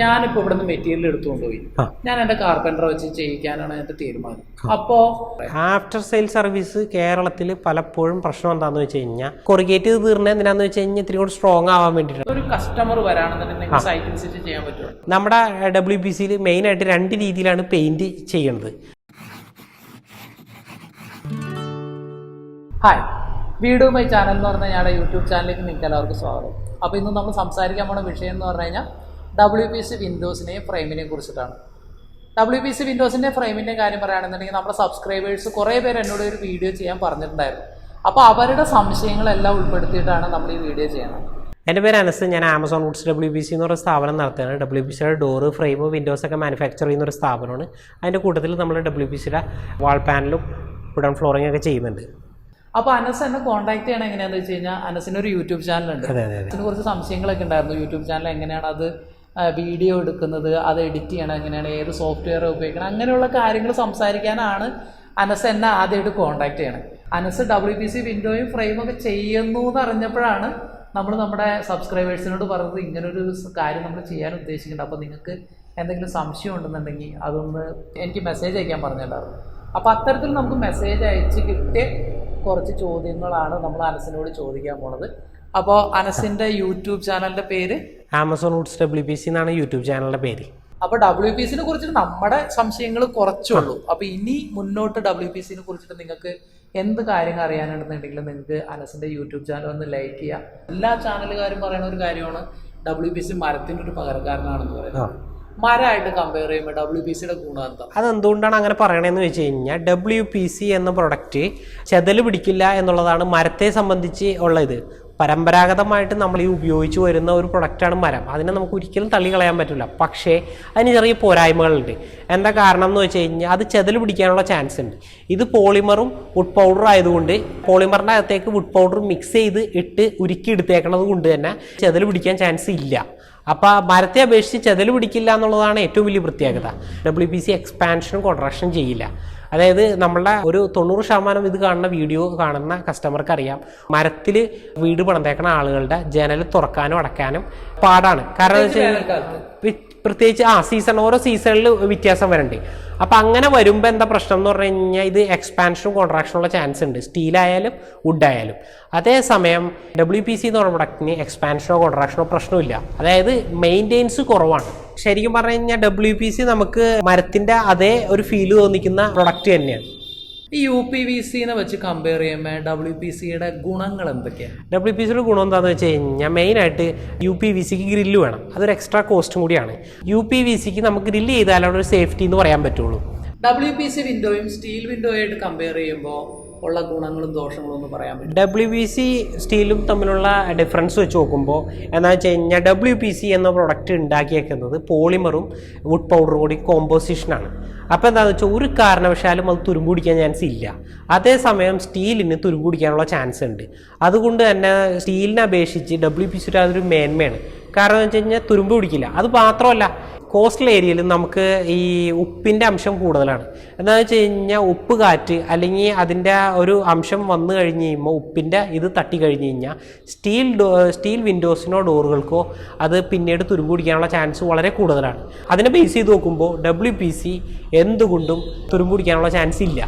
ഞാനിപ്പോ നിന്ന് മെറ്റീരിയൽ എടുത്തുകൊണ്ട് പോയി. ഞാൻ എന്റെ കാർപ്പന്റർ വെച്ച് ചെയ്യിക്കാനാണ് എന്റെ തീരുമാനം. അപ്പോ ആഫ്റ്റർ സെയിൽ സർവീസ് കേരളത്തിൽ പലപ്പോഴും പ്രശ്നം എന്താന്ന് വെച്ച് കഴിഞ്ഞാൽ കൊറിഗേറ്റ് ചെയ്ത് തീർന്നത് എന്തിനാന്ന് വെച്ച് കഴിഞ്ഞാൽ ഇത്തിരി കൂടി സ്ട്രോങ് ആവാൻ വേണ്ടിയിട്ടാണ് ഒരു കസ്റ്റമർ വരാണെന്നുണ്ടെങ്കിൽ സൈറ്റ് ചെയ്യാൻ പറ്റുമോ നമ്മുടെ ഡബ്ല്യു ബി സിയിൽ മെയിൻ ആയിട്ട് രണ്ട് രീതിയിലാണ് പെയിന്റ് ചെയ്യുന്നത് ഹായ് വീഡിയോ മൈ ചാനൽ എന്ന് പറഞ്ഞാൽ ഞങ്ങളുടെ യൂട്യൂബ് ചാനലിലേക്ക് നിങ്ങൾക്ക് എല്ലാവർക്കും സ്വാഗതം. അപ്പോൾ ഇന്ന് നമ്മൾ സംസാരിക്കാൻ പോണ വിഷയം എന്ന് പറഞ്ഞു കഴിഞ്ഞാൽ ഡബ്ല്യു പി സി വിൻഡോസിനെയും ഫ്രെയിമിനെയും കുറിച്ചിട്ടാണ്. ഡബ്ല്യു പി സി വിൻഡോസിന്റെ ഫ്രെയിമിന്റെ കാര്യം പറയുകയാണെന്നുണ്ടെങ്കിൽ നമ്മുടെ സബ്സ്ക്രൈബേഴ്സ് കുറേ പേര് എന്നോട് ഒരു വീഡിയോ ചെയ്യാൻ പറഞ്ഞിട്ടുണ്ടായിരുന്നു. അപ്പോൾ അവരുടെ സംശയങ്ങളെല്ലാം ഉൾപ്പെടുത്തിയിട്ടാണ് നമ്മൾ ഈ വീഡിയോ ചെയ്യുന്നത്. എന്റെ പേര് അനസ് ഞാൻ Amazon woods W B C എന്ന് പറയുന്ന സ്ഥാപനം നടത്തുകയാണ്. ഡബ്ല്യു ബി സിയുടെ ഡോറ് ഫ്രെയിം വിൻഡോസ് ഒക്കെ മാനുഫാക്ചർ ചെയ്യുന്ന ഒരു സ്ഥാപനമാണ്. അതിന്റെ കൂട്ടത്തിൽ നമ്മൾ ഡബ്ല്യു ബി സിയുടെ വാൾ പാനലും വുഡൻ ഫ്ലോറിംഗ് ഒക്കെ ചെയ്യുന്നുണ്ട്. അപ്പോൾ അനസ് എന്നെ കോൺടാക്ട് ചെയ്യണം എങ്ങനെയാണെന്ന് വെച്ച് കഴിഞ്ഞാൽ അനസിന് ഒരു യൂട്യൂബ് ചാനലുണ്ട് ഉണ്ട്. അതെ അതെ അതിന് കുറച്ച് സംശയങ്ങളൊക്കെ ഉണ്ടായിരുന്നു. യൂട്യൂബ് ചാനൽ എങ്ങനെയാണ് അത് വീഡിയോ എടുക്കുന്നത് അത് എഡിറ്റ് ചെയ്യണം എങ്ങനെയാണ് ഏത് സോഫ്റ്റ്വെയർ ഉപയോഗിക്കണം അങ്ങനെയുള്ള കാര്യങ്ങൾ സംസാരിക്കാനാണ് അനസ് എന്നെ ആദ്യമായിട്ട് കോൺടാക്ട് ചെയ്യണത് അനസ് ഡബ്ല്യു പി സി വിൻഡോയും ഫ്രെയിമും ഒക്കെ ചെയ്യുന്നു എന്ന് അറിഞ്ഞപ്പോഴാണ് നമ്മൾ നമ്മുടെ സബ്സ്ക്രൈബേഴ്സിനോട് പറഞ്ഞത് ഇങ്ങനൊരു കാര്യം നമ്മൾ ചെയ്യാൻ ഉദ്ദേശിക്കുന്നുണ്ട്. അപ്പോൾ നിങ്ങൾക്ക് എന്തെങ്കിലും സംശയം ഉണ്ടെന്നുണ്ടെങ്കിൽ അതൊന്ന് എനിക്ക് മെസ്സേജ് അയക്കാൻ പറഞ്ഞിട്ടുണ്ടായിരുന്നു. അപ്പോൾ അത്തരത്തിൽ നമുക്ക് മെസ്സേജ് അയച്ച് കിട്ടിയ കുറച്ച് ചോദ്യങ്ങളാണ് നമ്മൾ അനസിനോട് ചോദിക്കാൻ പോണത്. അപ്പോൾ അനസിന്റെ യൂട്യൂബ് ചാനലിന്റെ പേര്? Amazon woods W B C എന്നാണ് യൂട്യൂബ് ചാനലിന്റെ പേര്. അപ്പൊ ഡബ്ല്യു പി സിനെ കുറിച്ചിട്ട് നമ്മുടെ സംശയങ്ങൾ കുറച്ചുള്ളൂ. അപ്പൊ ഇനി മുന്നോട്ട് ഡബ്ല്യു പി സിനെ കുറിച്ചിട്ട് നിങ്ങൾക്ക് എന്ത് കാര്യങ്ങൾ അറിയാനുണ്ടെന്നുണ്ടെങ്കിൽ നിങ്ങൾക്ക് അനസിന്റെ യൂട്യൂബ് ചാനൽ ഒന്ന് ലൈക്ക് ചെയ്യുക എല്ലാ ചാനലുകാരും പറയുന്ന ഒരു കാര്യമാണ് ഡബ്ല്യു പി സി മരത്തിന്റെ ഒരു പകരക്കാരനാണെന്ന് പറയുന്നത്. മരമായിട്ട് കമ്പയർ ചെയ്യുമ്പോൾ ഡബ്ല്യു പി സിയുടെ ഗുണമെന്താ അതെന്തുകൊണ്ടാണ് അങ്ങനെ പറയണതെന്ന് വെച്ച് കഴിഞ്ഞാൽ ഡബ്ല്യു പി സി എന്ന പ്രൊഡക്റ്റ് ചെതൽ പിടിക്കില്ല എന്നുള്ളതാണ് മരത്തെ സംബന്ധിച്ച് ഉള്ളത്. പരമ്പരാഗതമായിട്ട് നമ്മൾ ഈ ഉപയോഗിച്ച് വരുന്ന ഒരു പ്രൊഡക്റ്റാണ് മരം. അതിനെ നമുക്ക് ഒരിക്കലും തള്ളി കളയാൻ പറ്റില്ല പക്ഷേ അതിന് ചെറിയ പോരായ്മകളുണ്ട്. എന്താ കാരണം എന്ന് വെച്ച് കഴിഞ്ഞാൽ അത് ചെതൽ പിടിക്കാനുള്ള ചാൻസ് ഉണ്ട്. ഇത് പോളിമറും വുഡ് പൗഡറും ആയതുകൊണ്ട് പോളിമറിന്റെ അകത്തേക്ക് വുഡ് പൗഡർ മിക്സ് ചെയ്ത് ഇട്ട് ഉരുക്കി എടുത്തേക്കണത് കൊണ്ട് തന്നെ ചെതൽ പിടിക്കാൻ ചാൻസ് ഇല്ല. അപ്പോൾ മരത്തെ അപേക്ഷിച്ച് ചെതൽ പിടിക്കില്ല എന്നുള്ളതാണ് ഏറ്റവും വലിയ പ്രത്യേകത. ഡബ്ല്യു പി സി എക്സ്പാൻഷനും കോൺട്രാക്ഷനും ചെയ്യില്ല. അതായത് നമ്മളുടെ ഒരു തൊണ്ണൂറ് ശതമാനം ഇത് കാണുന്ന വീഡിയോ കാണുന്ന കസ്റ്റമർക്ക് അറിയാം. മരത്തിൽ വീട് പണിതേക്കുന്ന ആളുകളുടെ ജനൽ തുറക്കാനും അടക്കാനും പാടാണ്. കാരണം പ്രത്യേകിച്ച് ആ സീസൺ ഓരോ സീസണിൽ വ്യത്യാസം വരണ്ട്. അപ്പം അങ്ങനെ വരുമ്പോൾ എന്താ പ്രശ്നം എന്ന് പറഞ്ഞു കഴിഞ്ഞാൽ ഇത് എക്സ്പാൻഷനും കോൺട്രാക്ഷനും ഉള്ള ചാൻസ് ഉണ്ട്. സ്റ്റീലായാലും വുഡ് ആയാലും. അതേസമയം ഡബ്ല്യു പി സി എന്ന് പറഞ്ഞ പ്രൊഡക്റ്റിന് എക്സ്പാൻഷനോ കോൺട്രാക്ഷനോ പ്രശ്നമില്ല. അതായത് മെയിന്റെനൻസ് കുറവാണ്. ശരിക്കും പറഞ്ഞു കഴിഞ്ഞാൽ ഡബ്ല്യു പി സി നമുക്ക് മരത്തിന്റെ അതേ ഒരു ഫീൽ തോന്നിക്കുന്ന പ്രൊഡക്റ്റ് തന്നെയാണ്. ഈ യു പി വി സിനെ വെച്ച് കമ്പയർ ചെയ്യുമ്പോൾ ഡബ്ല്യു പി സിയുടെ ഗുണങ്ങൾ എന്തൊക്കെയാണ്? ഡബ്ല്യു പി സിയുടെ ഗുണം എന്താണെന്ന് വെച്ച് കഴിഞ്ഞാൽ മെയിനായിട്ട് യു പി വി സിക്ക് ഗ്രില്ല് വേണം. അതൊരു എക്സ്ട്രാ കോസ്റ്റും കൂടിയാണ്. യു പി വി സിക്ക് നമുക്ക് ഗ്രില്ല് ചെയ്താലാണ് ഒരു സേഫ്റ്റി എന്ന് പറയാൻ പറ്റുള്ളൂ. ഡബ്ല്യു പി സി വിൻഡോയും സ്റ്റീൽ വിൻഡോയായിട്ട് കമ്പയർ ചെയ്യുമ്പോൾ ഉള്ള ഗുണങ്ങളും ദോഷങ്ങളും ഒന്ന് പറയാൻ പറ്റും. ഡബ്ല്യു ബി സി സ്റ്റീലും തമ്മിലുള്ള ഡിഫറൻസ് വെച്ച് നോക്കുമ്പോൾ എന്താ വെച്ച് കഴിഞ്ഞാൽ ഡബ്ല്യു പി സി എന്ന പ്രൊഡക്റ്റ് ഉണ്ടാക്കിയേക്കുന്നത് പോളിമറും വുഡ് പൗഡറും കൂടി കോമ്പോസിഷനാണ് അപ്പോൾ എന്താണെന്ന് വെച്ചാൽ ഒരു കാരണവശാലും അത് തുരുമ്പ് പിടിക്കാൻ ചാൻസ് ഇല്ല. അതേസമയം സ്റ്റീലിന് തുരുമ്പ് പിടിക്കാനുള്ള ചാൻസ് ഉണ്ട്. അതുകൊണ്ട് തന്നെ സ്റ്റീലിനെ അപേക്ഷിച്ച് ഡബ്ല്യു പി സിയുടെ അതൊരു മേന്മയാണ്. കാരണം എന്ന് വെച്ച് കഴിഞ്ഞാൽ തുരുമ്പ് പിടിക്കില്ല. അത് മാത്രമല്ല കോസ്റ്റൽ ഏരിയയിൽ നമുക്ക് ഈ ഉപ്പിന്റെ അംശം കൂടുതലാണ്. എന്താണെന്ന് വെച്ച് കഴിഞ്ഞാൽ ഉപ്പ് കാറ്റ് അല്ലെങ്കിൽ അതിന്റെ ഒരു അംശം വന്നു കഴിഞ്ഞ് കഴിയുമ്പോൾ ഉപ്പിന്റെ ഇത് തട്ടി കഴിഞ്ഞ് കഴിഞ്ഞാൽ സ്റ്റീൽ ഡോ സ്റ്റീൽ വിൻഡോസിനോ ഡോറുകൾക്കോ അത് പിന്നീട് തുരുമ്പ് പിടിക്കാനുള്ള ചാൻസ് വളരെ കൂടുതലാണ്. അതിനെ ബേസ് ചെയ്ത് നോക്കുമ്പോൾ ഡബ്ല്യു പി സി എന്തുകൊണ്ടും തുരുമ്പ് പിടിക്കാനുള്ള ചാൻസ് ഇല്ല.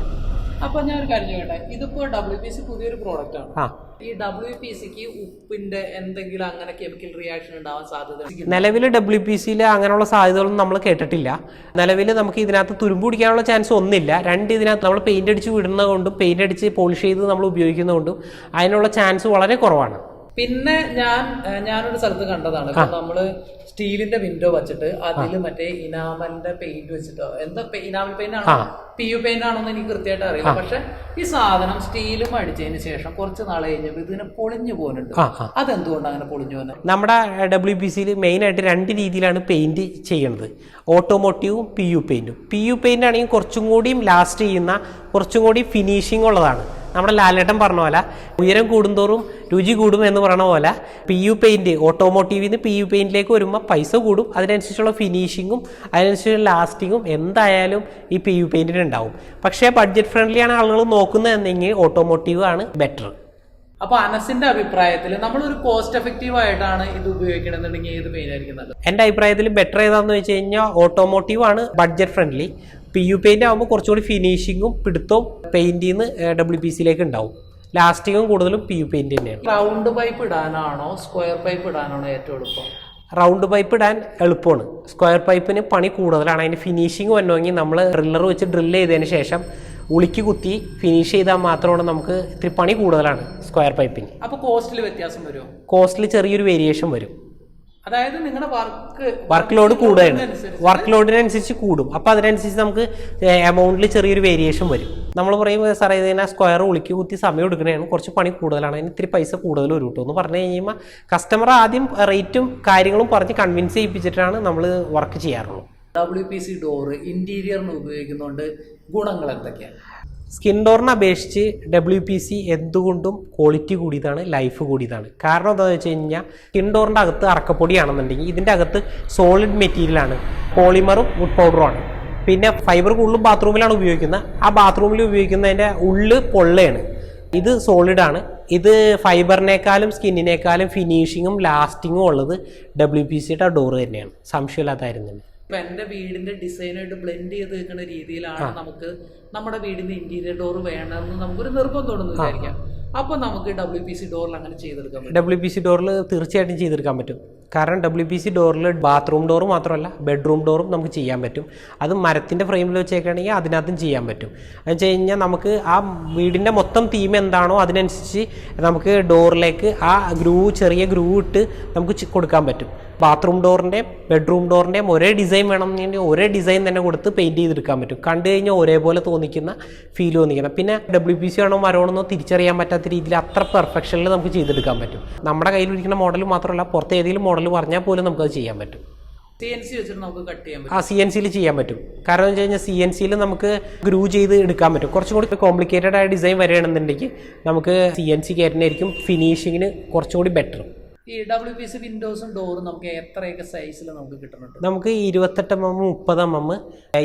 അപ്പൊ ഞാൻ ഒരു കാര്യം ചോദിക്കട്ടെ? ഇതിപ്പോ ഡബ്ല്യു പി സി പുതിയൊരു പ്രോഡക്റ്റ് ആണ്. ഈ ഡബ്ല്യു പി സിക്ക് ഉപ്പിന്റെ എന്തെങ്കിലും അങ്ങനെ കെമിക്കൽ റിയാക്ഷൻ ഉണ്ടാവാൻ സാധ്യത നിലവിൽ ഡബ്ല്യു പി സിയിൽ അങ്ങനെയുള്ള സാധ്യതകളൊന്നും നമ്മൾ കേട്ടിട്ടില്ല. നിലവിൽ നമുക്ക് ഇതിനകത്ത് തുരുമ്പ് പിടിക്കാനുള്ള ചാൻസ് ഒന്നില്ല. രണ്ട് ഇതിനകത്ത് നമ്മൾ പെയിന്റ് അടിച്ച് വിടുന്നതുകൊണ്ടും പെയിന്റ് അടിച്ച് പോളിഷ് ചെയ്ത് നമ്മൾ ഉപയോഗിക്കുന്നതുകൊണ്ടും അതിനുള്ള ചാൻസ് വളരെ കുറവാണ്. പിന്നെ ഞാൻ ഞാനൊരു സ്ഥലത്ത് കണ്ടതാണ്. നമ്മൾ സ്റ്റീലിന്റെ വിൻഡോ വെച്ചിട്ട് അതിൽ മറ്റേ ഇനാമലിന്റെ പെയിന്റ് വെച്ചിട്ടോ എന്താ ഇനാമൽ പെയിന്റ് ആണോ? പി യു പെയിന്റ് ആണോന്ന് എനിക്ക് കൃത്യമായിട്ട് അറിയില്ല. പക്ഷെ ഈ സാധനം സ്റ്റീലും അടിച്ചതിന് ശേഷം കുറച്ച് നാൾ കഴിഞ്ഞപ്പോൾ ഇതിനെ പൊളിഞ്ഞു പോകുന്നുണ്ട് അതെന്തുകൊണ്ട് അങ്ങനെ പൊളിഞ്ഞു പോകുന്നത് നമ്മുടെ ഡബ്ല്യു പി സിയിൽ മെയിൻ ആയിട്ട് രണ്ട് രീതിയിലാണ് പെയിന്റ് ചെയ്യുന്നത് ഓട്ടോമോട്ടീവും പി യു പെയിന്റും പി യു പെയിന്റ് ആണെങ്കിൽ കുറച്ചും കൂടിയും ലാസ്റ്റ് ചെയ്യുന്ന കുറച്ചും കൂടി ഫിനിഷിംഗ് ഉള്ളതാണ്. നമ്മുടെ ലാലേട്ടൻ പറഞ്ഞ പോലെ ഉയരം കൂടുന്തോറും രുചി കൂടും എന്ന് പറയണ പോലെ പി യു പെയിന്റ് ഓട്ടോമോട്ടീവിൽ നിന്ന് പി യു പെയിന്റിലേക്ക് വരുമ്പോൾ പൈസ കൂടും അതിനനുസരിച്ചുള്ള ഫിനിഷിങ്ങും അതിനനുസരിച്ചുള്ള ലാസ്റ്റിങ്ങും എന്തായാലും ഈ പി യു പെയിന്റിന് ഉണ്ടാവും. പക്ഷേ ബഡ്ജറ്റ് ഫ്രണ്ട്ലിയാണ് ആളുകൾ നോക്കുന്നതെന്നെങ്കിൽ ഓട്ടോമോട്ടീവ് ആണ് ബെറ്റർ അപ്പൊ അനസിന്റെ അഭിപ്രായത്തിൽ നമ്മൾ ഒരു കോസ്റ്റ് എഫക്റ്റീവ് ആയിട്ടാണ് ഇത് ഉപയോഗിക്കണമെന്നുണ്ടെങ്കിൽ ഏത് പെയിൻ ആയിരിക്കും നല്ലത്? എന്റെ അഭിപ്രായത്തിൽ ബെറ്റർ ഏതാന്ന് വെച്ച് കഴിഞ്ഞാൽ ഓട്ടോമോട്ടീവ് ആണ് budget friendly P U paint ആകുമ്പോൾ കുറച്ചുകൂടി ഫിനിഷിങ്ങും പിടുത്തവും പെയിന്റിൽ നിന്ന് ഡബ്ല്യു പി സിയിലേക്ക് ഉണ്ടാവും. ലാസ്റ്റിങ്ങും കൂടുതലും പി യു പെയിന്റ് തന്നെയാണ്. റൗണ്ട് പൈപ്പ് ഇടാനാണോ സ്ക്വയർ പൈപ്പ് ഇടാനാണോ ഏറ്റവും എളുപ്പം? റൗണ്ട് പൈപ്പ് ഇടാൻ എളുപ്പമാണ്. സ്ക്വയർ പൈപ്പിന് പണി കൂടുതലാണ്. അതിന് ഫിനിഷിങ് വന്നുവെങ്കിൽ നമ്മൾ ഡ്രില്ലർ വെച്ച് ഡ്രില്ല് ചെയ്തതിന് ശേഷം ഉളിക്ക് കുത്തി ഫിനിഷ് ചെയ്താൽ മാത്രമാണ് നമുക്ക് ഇത്തിരി പണി കൂടുതലാണ് സ്ക്വയർ പൈപ്പിന് അപ്പോൾ കോസ്റ്റിൽ വ്യത്യാസം വരുമോ? കോസ്റ്റിൽ ചെറിയൊരു വേരിയേഷൻ വരും. അതായത് നിങ്ങളുടെ വർക്ക് വർക്ക് ലോഡ് കൂടുകയാണ്. വർക്ക് ലോഡിനനുസരിച്ച് കൂടും. അപ്പോൾ അതിനനുസരിച്ച് നമുക്ക് എമൗണ്ടിൽ ചെറിയൊരു വേരിയേഷൻ വരും. നമ്മൾ പറയും സാർ ഇതിനെ സ്ക്വയർ ഉളിക്ക് കുത്തി സമയം എടുക്കണതാണ് കുറച്ച് പണി കൂടുതലാണ്. അതിന് ഇത്തിരി പൈസ കൂടുതൽ വരും കേട്ടോ എന്ന് പറഞ്ഞു കഴിയുമ്പോൾ കസ്റ്റമർ ആദ്യം റേറ്റും കാര്യങ്ങളും പറഞ്ഞ് കൺവിൻസ് ചെയ്യിപ്പിച്ചിട്ടാണ് നമ്മൾ വർക്ക് ചെയ്യാറുള്ളത് ഡബ്ല്യു പി സി ഡോറ് ഇന്റീരിയറിന് ഉപയോഗിക്കുന്നതുകൊണ്ട് ഗുണങ്ങൾ എന്തൊക്കെയാണ് സ്കിൻ ഡോറിനെ അപേക്ഷിച്ച് ഡബ്ല്യു പി സി എന്തുകൊണ്ടും ക്വാളിറ്റി കൂടിയതാണ് ലൈഫ് കൂടിയതാണ്. കാരണം എന്താണെന്ന് വെച്ച് കഴിഞ്ഞാൽ സ്കിൻ ഡോറിന്റെ അകത്ത് അറക്കപ്പൊടിയാണെന്നുണ്ടെങ്കിൽ ഇതിന്റെ അകത്ത് സോളിഡ് മെറ്റീരിയലാണ് പോളിമറും വുഡ് പൗഡറുമാണ് പിന്നെ ഫൈബർ കൂടുതലും ബാത്റൂമിലാണ് ഉപയോഗിക്കുന്നത്. ആ ബാത്റൂമിൽ ഉപയോഗിക്കുന്നതിന്റെ ഉള്ള് പൊള്ളയാണ്. ഇത് സോളിഡാണ് ഇത് ഫൈബറിനേക്കാളും സ്കിന്നിനേക്കാളും ഫിനിഷിങ്ങും ലാസ്റ്റിങ്ങും ഉള്ളത് ഡബ്ല്യു പി സിയുടെ ഡോറ് തന്നെയാണ്. സംശയമില്ലാത്തായിരുന്നു ഇപ്പൊ എന്റെ വീടിന്റെ ഡിസൈനായിട്ട് ബ്ലെൻഡ് ചെയ്ത് വെക്കുന്ന രീതിയിലാണ് നമുക്ക് നമ്മുടെ വീടിന്റെ ഇന്റീരിയർ ഡോർ വേണമെന്ന് നമുക്കൊരു നിർബന്ധം ഉണ്ടെന്ന് വിചാരിക്കാം. അപ്പൊ നമുക്ക് ഡബ്ല്യു പി സി ഡോറിൽ അങ്ങനെ ചെയ്തെടുക്കാൻ പറ്റും. ഡബ്ല്യു പി സി ഡോറിൽ തീർച്ചയായിട്ടും ചെയ്തെടുക്കാൻ പറ്റും. കാരണം ഡബ്ല്യു പി സി ഡോറിൽ ബാത്റൂം ഡോർ മാത്രമല്ല ബെഡ്റൂം ഡോറും നമുക്ക് ചെയ്യാൻ പറ്റും. അത് മരത്തിന്റെ ഫ്രെയിമിൽ വെച്ചേക്കുകയാണെങ്കിൽ അതിനകത്തും ചെയ്യാൻ പറ്റും. എന്ന് വെച്ച് കഴിഞ്ഞാൽ നമുക്ക് ആ വീടിന്റെ മൊത്തം തീം എന്താണോ അതിനനുസരിച്ച് നമുക്ക് ഡോറിലേക്ക് ആ ഗ്രൂ ചെറിയ ഗ്രൂ ഇട്ട് നമുക്ക് കൊടുക്കാൻ പറ്റും. ബാത്റൂം ഡോറിന്റെ ബെഡ്റൂം ഡോറിന്റെയും ഒരേ ഡിസൈൻ വേണം വേണമെന്നുണ്ടെങ്കിൽ ഒരേ ഡിസൈൻ തന്നെ കൊടുത്ത് പെയിന്റ് ചെയ്തെടുക്കാൻ പറ്റും. കണ്ടു കഴിഞ്ഞാൽ ഒരേപോലെ തോന്നിക്കുന്ന ഫീൽ തോന്നിക്കണം. പിന്നെ ഡബ്ല്യു പി സി ആണോ മരമാണെന്നോ തിരിച്ചറിയാൻ പറ്റാത്ത രീതിയിൽ അത്ര പെർഫെക്ഷനിൽ നമുക്ക് ചെയ്തെടുക്കാൻ പറ്റും. നമ്മുടെ കയ്യിലിരിക്കുന്ന മോഡൽ മാത്രമല്ല പുറത്ത് ഏതെങ്കിലും മോഡൽ പറഞ്ഞാൽ പോലും നമുക്കത് ചെയ്യാൻ പറ്റും. സി എൻ സി വെച്ചിട്ട് നമുക്ക് കട്ട് ചെയ്യാൻ പറ്റും. ആ സി എൻ സിയിൽ ചെയ്യാൻ പറ്റും. കാരണം വെച്ച് കഴിഞ്ഞാൽ സി എൻ സിയിൽ നമുക്ക് ഗ്രൂ ചെയ്ത് എടുക്കാൻ പറ്റും. കുറച്ചും കൂടി കോംപ്ലിക്കേറ്റഡ് ആയ ഡിസൈൻ വരികയാണെന്നുണ്ടെങ്കിൽ നമുക്ക് സി എൻ സി കയറ്റുന്നതായിരിക്കും ഫിനിഷിങ്ങിന് കുറച്ചും കൂടി ബെറ്റർ ഈ ഡബ്ല്യു പി സി വിൻഡോസും ഡോറും നമുക്ക് എത്രയൊക്കെ സൈസിൽ നമുക്ക് കിട്ടുന്നുണ്ട്? നമുക്ക് ഇരുപത്തെട്ട് എം എം മുപ്പത് എം എം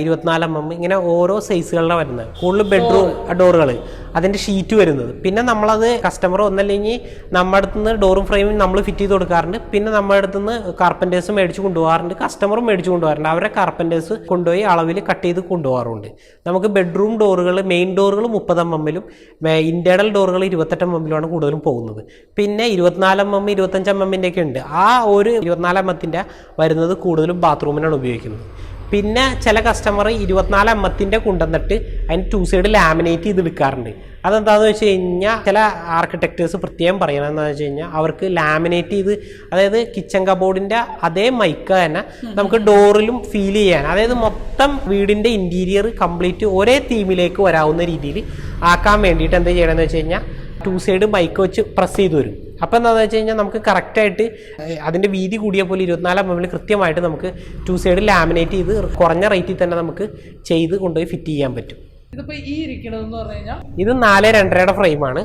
ഇരുപത്തിനാല് എം എം ഇങ്ങനെ ഓരോ സൈസുകളിലാണ് വരുന്നത്. കൂടുതൽ ബെഡ്റൂം ഡോറുകൾ അതിന്റെ ഷീറ്റ് വരുന്നത്. പിന്നെ നമ്മളത് കസ്റ്റമർ ഒന്നല്ലെങ്കിൽ നമ്മുടെ അടുത്ത് നിന്ന് ഡോറും ഫ്രെയിമും നമ്മൾ ഫിറ്റ് ചെയ്ത് കൊടുക്കാറുണ്ട്. പിന്നെ നമ്മുടെ അടുത്ത് നിന്ന് കാർപ്പന്റേഴ്സ് മേടിച്ച് കൊണ്ടുപോകാറുണ്ട്. കസ്റ്റമറും മേടിച്ച് കൊണ്ടുപോകാറുണ്ട്. അവരെ കാർപ്പന്റേഴ്സ് കൊണ്ടുപോയി അളവിൽ കട്ട് ചെയ്ത് കൊണ്ടുപോകാറുണ്ട്. നമുക്ക് ബെഡ്റൂം ഡോറുകൾ മെയിൻ ഡോറുകൾ മുപ്പത് എം എമ്മിലും ഇന്റേർണൽ ഡോറുകൾ ഇരുപത്തെട്ട് എം എമ്മിലുമാണ് കൂടുതലും പോകുന്നത്. പിന്നെ ഇരുപത്തിനാല് എം എം ഇരുപത്തഞ്ച് എം ഒക്കെ ഉണ്ട് ആ ഒരു ഇരുപത്തിനാല് എം വരുന്നത് കൂടുതലും ബാത്റൂമിനാണ് ഉപയോഗിക്കുന്നത്. പിന്നെ ചില കസ്റ്റമർ ഇരുപത്തിനാല് എമ്മത്തിന്റെ കൊണ്ടുവന്നിട്ട് അതിന് ടു സൈഡ് ലാമിനേറ്റ് ചെയ്ത് എടുക്കാറുണ്ട്. അതെന്താണെന്ന് വെച്ച് കഴിഞ്ഞാൽ ചില ആർക്കിടെക്ടേഴ്സ് പ്രത്യേകം പറയണത് എന്താണെന്ന് വെച്ച് കഴിഞ്ഞാൽ അവർക്ക് ലാമിനേറ്റ് ചെയ്ത് അതായത് കിച്ചൺ കബോർഡിന്റെ അതേ മൈക്ക് തന്നെ നമുക്ക് ഡോറിലും ഫീൽ ചെയ്യാൻ. അതായത് മൊത്തം വീടിന്റെ ഇന്റീരിയർ കംപ്ലീറ്റ് ഒരേ തീമിലേക്ക് വരാവുന്ന രീതിയിൽ ആക്കാൻ വേണ്ടിയിട്ട് എന്താ ചെയ്യണമെന്ന് വെച്ച് കഴിഞ്ഞാൽ ടു സൈഡ് മൈക്ക് വെച്ച് പ്രസ് ചെയ്ത് വരും. അപ്പോൾ എന്താണെന്ന് വെച്ച് കഴിഞ്ഞാൽ നമുക്ക് കറക്റ്റായിട്ട് അതിന്റെ വീതി കൂടിയ പോലെ ഇരുപത്തിനാല് എം എമ്മിൽ കൃത്യമായിട്ട് നമുക്ക് ടു സൈഡ് ലാമിനേറ്റ് ചെയ്ത് കുറഞ്ഞ റേറ്റിൽ തന്നെ നമുക്ക് ചെയ്ത് കൊണ്ടുപോയി ഫിറ്റ് ചെയ്യാൻ പറ്റും. ഇത് നാല് രണ്ടരയുടെ ഫ്രെയിമാണ്